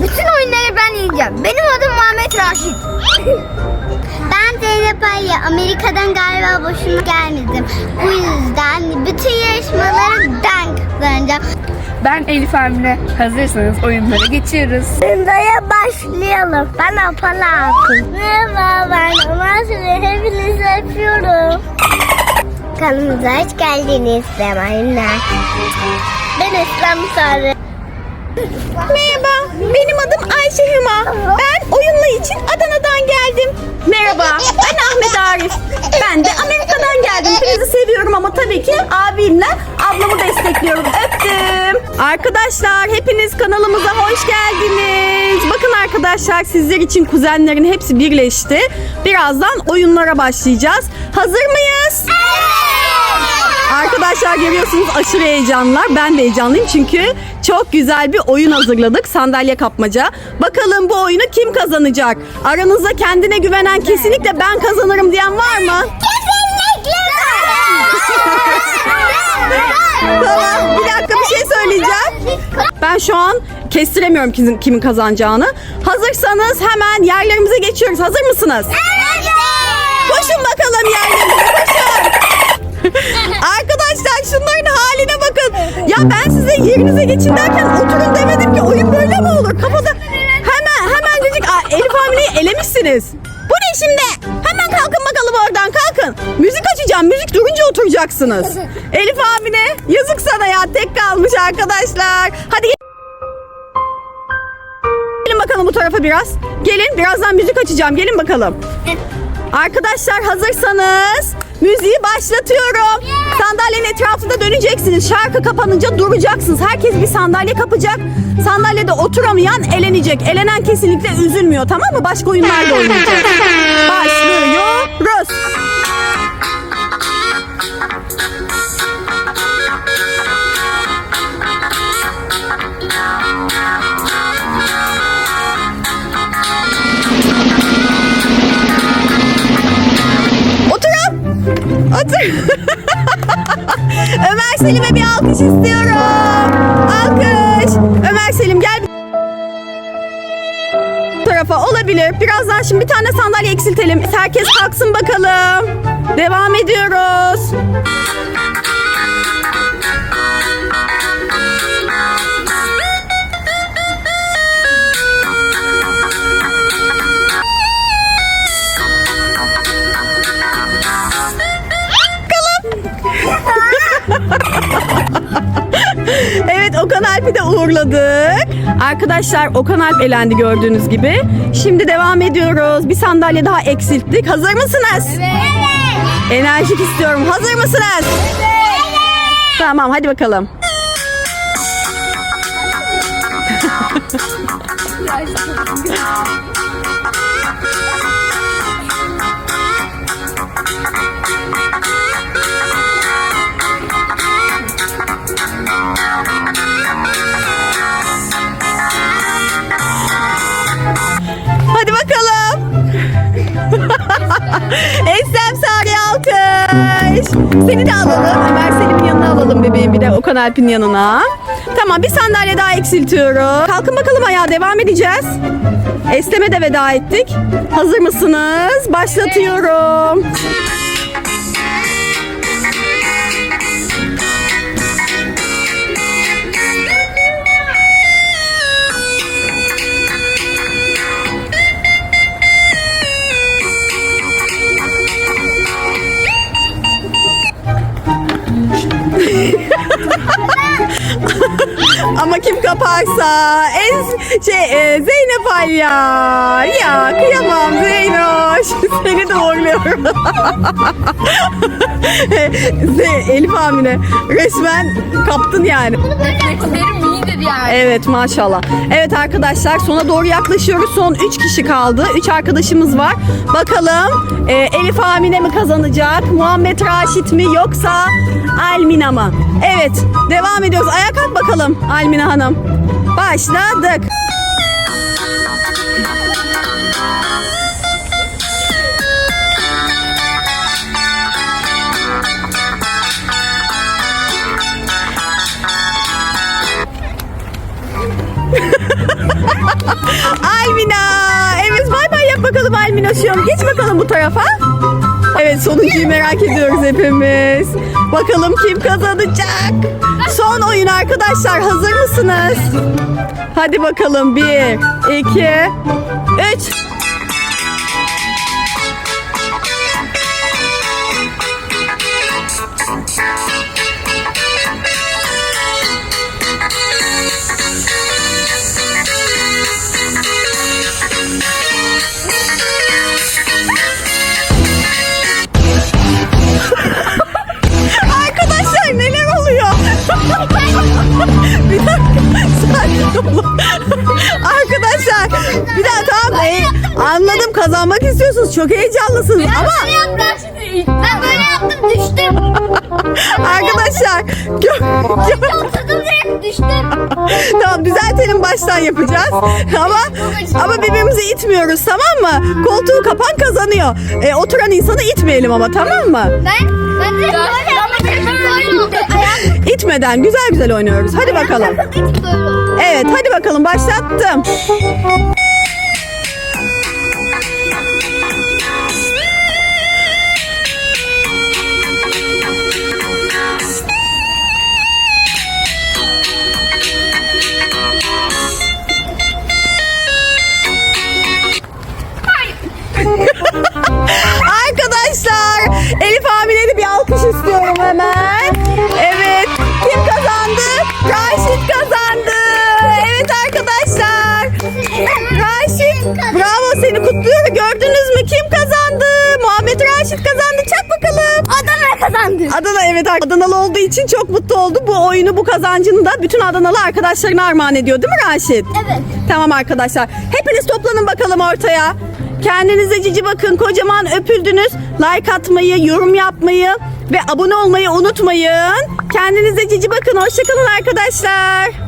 Bütün oyunları ben yiyeceğim. Benim adım Muhammed Raşit. Ben Zeynep Ayya. Amerika'dan galiba boşuna gelmedim. Bu yüzden bütün yarışmaları ben kazanacağım. Ben Elif Emre. Hazırsanız oyunlara geçiyoruz. Sındaya başlayalım. Ben Apala Akın. Merhaba ben Ömer Süre. Hepinizi öpüyorum. Kanalımıza hoş geldiniz Sevenler. Ben İslam Sarı. Merhaba, benim adım Ayşe Hüma. Ben oyunla için Adana'dan geldim. Merhaba, ben Ahmet Arif. Ben de Amerika'dan geldim. Hepinizi seviyorum ama tabii ki abimle ablamı destekliyorum. Öptüm. Arkadaşlar hepiniz kanalımıza hoş geldiniz. Bakın arkadaşlar sizler için kuzenlerin hepsi birleşti. Birazdan oyunlara başlayacağız. Hazır mıyız? Arkadaşlar görüyorsunuz aşırı heyecanlar. Ben de heyecanlıyım çünkü çok güzel bir oyun hazırladık. Sandalye kapmaca. Bakalım bu oyunu kim kazanacak? Aranızda kendine güvenen kesinlikle ben kazanırım diyen var mı? Kesinlikle Tamam bir dakika bir şey söyleyeceğim. Ben şu an kestiremiyorum kimin, kimin kazanacağını. Hazırsanız hemen yerlerimize geçiyoruz. Hazır mısınız? Koşun şunların haline bakın. Ya ben size yerinize geçin derken oturun demedim ki oyun böyle mi olur? Kafada hemen hemencecik Aa, Elif Hamile'yi elemişsiniz. Bu ne şimdi? Hemen kalkın bakalım oradan kalkın. Müzik açacağım. Müzik durunca oturacaksınız. Elif Hamile yazık sana ya tek kalmış arkadaşlar. Hadi gelin bakalım bu tarafa biraz. Gelin birazdan müzik açacağım. Gelin bakalım. Arkadaşlar hazırsanız müziği başlatıyorum. Sandalyenin etrafında döneceksiniz. Şarkı kapanınca duracaksınız. Herkes bir sandalye kapacak. Sandalyede oturamayan elenecek. Elenen kesinlikle üzülmüyor tamam mı? Başka oyunlar da oynayacağız. Başlıyoruz. Otur. Ömer Selim'e bir alkış istiyorum. Alkış. Ömer Selim gel bu tarafa olabilir. Birazdan şimdi bir tane sandalye eksiltelim. Herkes kalksın bakalım. Devam ediyoruz. Okan Alp'i de uğurladık. Arkadaşlar Okan Alp elendi gördüğünüz gibi. Şimdi devam ediyoruz. Bir sandalye daha eksilttik. Hazır mısınız? Evet. Enerjik istiyorum. Hazır mısınız? Evet. Tamam hadi bakalım. Alkış. Seni de alalım. Ömer Selim'in yanına alalım bebeğim bir de Okan Alp'in yanına. Tamam bir sandalye daha eksiltiyorum. Kalkın bakalım ayağa devam edeceğiz. Eslem'e de veda ettik. Hazır mısınız? Başlatıyorum. Ama kim kaparsa en şey e, Zeynep Alya. Ya kıyamam Zeynoş. Seni de Elif Amine resmen kaptın yani. Benim iyidir yani. Evet maşallah. Evet arkadaşlar sona doğru yaklaşıyoruz. Son 3 kişi kaldı. 3 arkadaşımız var. Bakalım e, Elif Amine mi kazanacak? Muhammed Raşit mi yoksa Almina mı? Evet devam ediyoruz. Ayağa kalk bakalım Almina Hanım. Başladık. Almina. Evet bay bay yap bakalım Alminoş'um. Geç bakalım bu tarafa. Evet sonuncuyu merak ediyoruz hepimiz. Bakalım kim kazanacak? Son oyun arkadaşlar hazır mısınız? Hadi bakalım bir, iki, üç. Kazanmak istiyorsunuz çok heyecanlısınız ama Ben yaptım. Ben böyle yaptım düştüm. arkadaşlar gö- gö- Oturdum direkt düştüm. tamam düzeltelim baştan yapacağız ama ama birbirimizi itmiyoruz tamam mı? Koltuğu kapan kazanıyor. E, oturan insanı itmeyelim ama tamam mı? Ben ben direkt böyle yaptım. Böyle oldu. Ayağım İtmeden güzel güzel oynuyoruz. Hadi bakalım. böyle oldu. Evet hadi bakalım başlattım. Arkadaşlar Elif Hamile'de bir alkış istiyorum hemen. Evet kim kazandı? Raşit kazandı. Evet arkadaşlar. Raşit bravo seni kutluyorum. Gördünüz mü kim kazandı? Muhammed Raşit kazandı. Çak bakalım. Adana kazandı. Adana evet Adanalı olduğu için çok mutlu oldu. Bu oyunu bu kazancını da bütün Adanalı arkadaşlarına armağan ediyor değil mi Raşit? Evet. Tamam arkadaşlar. Hepiniz toplanın bakalım ortaya. Kendinize cici bakın. Kocaman öpüldünüz. Like atmayı, yorum yapmayı ve abone olmayı unutmayın. Kendinize cici bakın. Hoşçakalın arkadaşlar.